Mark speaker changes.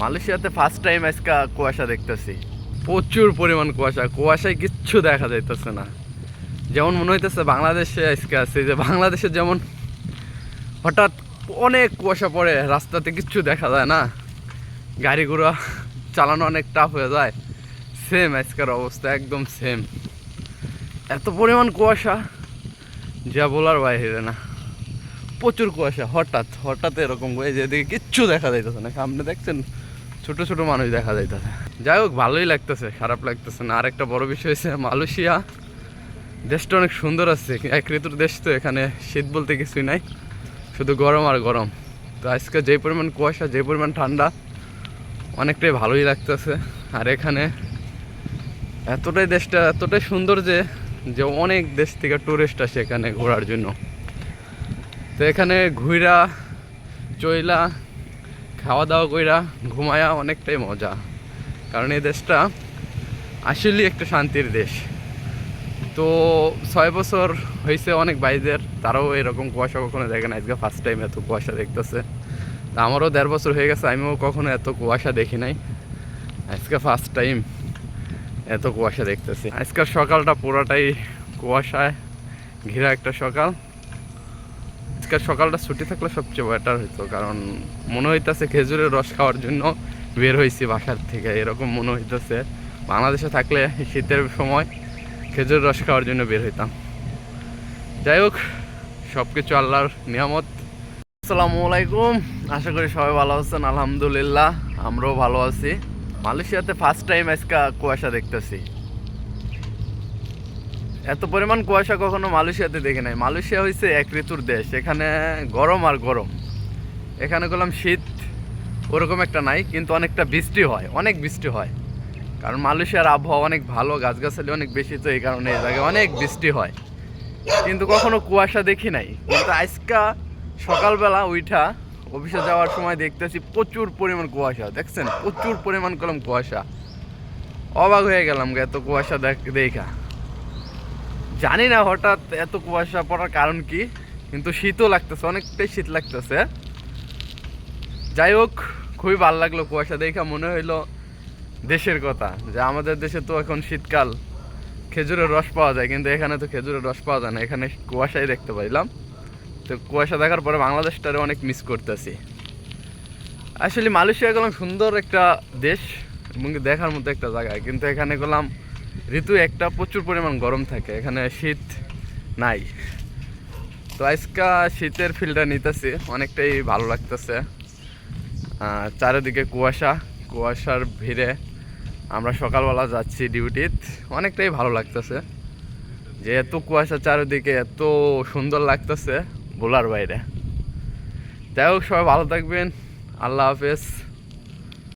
Speaker 1: মালয়েশিয়াতে first time আজকে কুয়াশা দেখতেছি। প্রচুর পরিমাণ কুয়াশা, কুয়াশায় কিচ্ছু দেখা যাইতেছে না। যেমন মনে হইতেছে বাংলাদেশে আজকে আছে যে বাংলাদেশে যেমন হঠাৎ অনেক কুয়াশা পড়ে, রাস্তাতে কিচ্ছু দেখা যায় না। গাড়ি ঘোড়া চালানো অনেক টাফ হয়ে যায়। সেম আজকের অবস্থা, একদম সেম এত পরিমাণ কুয়াশা, যা বলার বাইরে না। প্রচুর কুয়াশা, হঠাৎ হঠাৎ এরকম করে যেদিকে কিচ্ছু দেখা যাইতেছে না। সামনে দেখছেন ছোট ছোট মানুষ দেখা যাইতেছে। যাই হোক, ভালোই লাগতেছে, খারাপ লাগতেছে না। আরেকটা বড় বিষয় হচ্ছে মালয়েশিয়া। দেশটা অনেক সুন্দর আছে, এক ঋতুর দেশ তো, এখানে শীত বলতে কিছুই নাই। শুধু গরম আর গরম। তো আজকে যে পরিমাণ কুয়াশা, যে পরিমাণ ঠান্ডা, অনেকটাই ভালোই লাগতেছে। আর এখানে এতটাই দেশটা, এতটাই সুন্দর যে যে অনেক দেশ থেকে টুরিস্ট আসে এখানে ঘোরার জন্য। তো এখানে ঘুইরা, চইলা খাওয়া দাওয়া কইরা ঘুমায়া অনেকটাই মজা। কারণ এই দেশটা আসলেই একটা শান্তির দেশ। তো ছয় বছর হয়েছে অনেক ভাইদের, তারাও এরকম কুয়াশা কখনো দেখে না আজকে ফার্স্ট টাইম এত কুয়াশা দেখতেছে। তা আমারও দেড় বছর হয়ে গেছে, আমিও কখনো এত কুয়াশা দেখি নাই। আজকে ফার্স্ট টাইম এত কুয়াশা দেখতেছি। আজকের সকালটা পুরোটাই কুয়াশায় ঘেরা একটা সকাল। আজকের সকালটা ছুটি থাকলে সবচেয়ে বেটার হইতো, কারণ মনে হইতেছে খেজুরের রস খাওয়ার জন্য বের হয়েছি বাসার থেকে, এরকম মনে হইতেছে। বাংলাদেশে থাকলে শীতের সময় খেজুর রস খাওয়ার জন্য বের হইতাম। যাই হোক সব কিছু আল্লাহর নিয়ামত। আসসালামু আলাইকুম, আশা করি সবাই ভালো আছেন, আলহামদুলিল্লাহ, আমরাও ভালো আছি। মালয়েশিয়াতে ফার্স্ট টাইম আজকে কুয়াশা দেখতেছি। এত পরিমাণ কুয়াশা কখনো মালয়েশিয়াতে দেখি নাই। মালয়েশিয়া হয়েছে এক ঋতুর দেশ। এখানে গরম আর গরম। এখানে গেলাম শীত, ওরকম একটা নাই, কিন্তু অনেকটা বৃষ্টি হয়, অনেক বৃষ্টি হয়। কারণ মালয়েশিয়ার আবহাওয়া অনেক ভালো, গাছগাছালি অনেক বেশি, তো এই কারণে এই জায়গায় অনেক বৃষ্টি হয়। কিন্তু কখনো কুয়াশা দেখি নাই। কিন্তু আজকা সকালবেলা উইঠা অফিসে যাওয়ার সময় দেখতেছি প্রচুর পরিমাণ কুয়াশা। দেখছেন? প্রচুর পরিমাণ কলম কুয়াশা। অবাক হয়ে গেলাম এত কুয়াশা দেখ দেখা। জানি না হঠাৎ এত কুয়াশা পড়ার কারণ কি, কিন্তু শীতও লাগতেছে, অনেকটাই শীত লাগতেছে। যাই হোক, খুবই ভালো লাগল কুয়াশা দেখে, মনে হইল দেশের কথা, যে আমাদের দেশে তো এখন শীতকাল, খেজুরের রস পাওয়া যায়, কিন্তু এখানে তো খেজুরের রস পাওয়া যায় না, এখানে কুয়াশাই দেখতে পাইলাম। তো কুয়াশা দেখার পরে বাংলাদেশটারে অনেক মিস করতেছি। আসলে মালয়েশিয়া গেলাম সুন্দর একটা দেশ, এবং দেখার মতো একটা জায়গা কিন্তু এখানে গেলাম ঋতু একটা প্রচুর পরিমাণ গরম থাকে, এখানে শীত নাই। তো আজকা শীতের ফিলটা নিতেছি, অনেকটাই ভালো লাগতেছে। চারিদিকে কুয়াশা, কুয়াশার ভিড়ে আমরা সকালবেলা যাচ্ছি ডিউটিত, অনেকটাই ভালো লাগতেছে। যে এত কুয়াশা চারিদিকে, এত সুন্দর লাগতেছে বোলার বাইরে। যাই হোক, সবাই ভালো থাকবেন, আল্লাহ হাফেজ।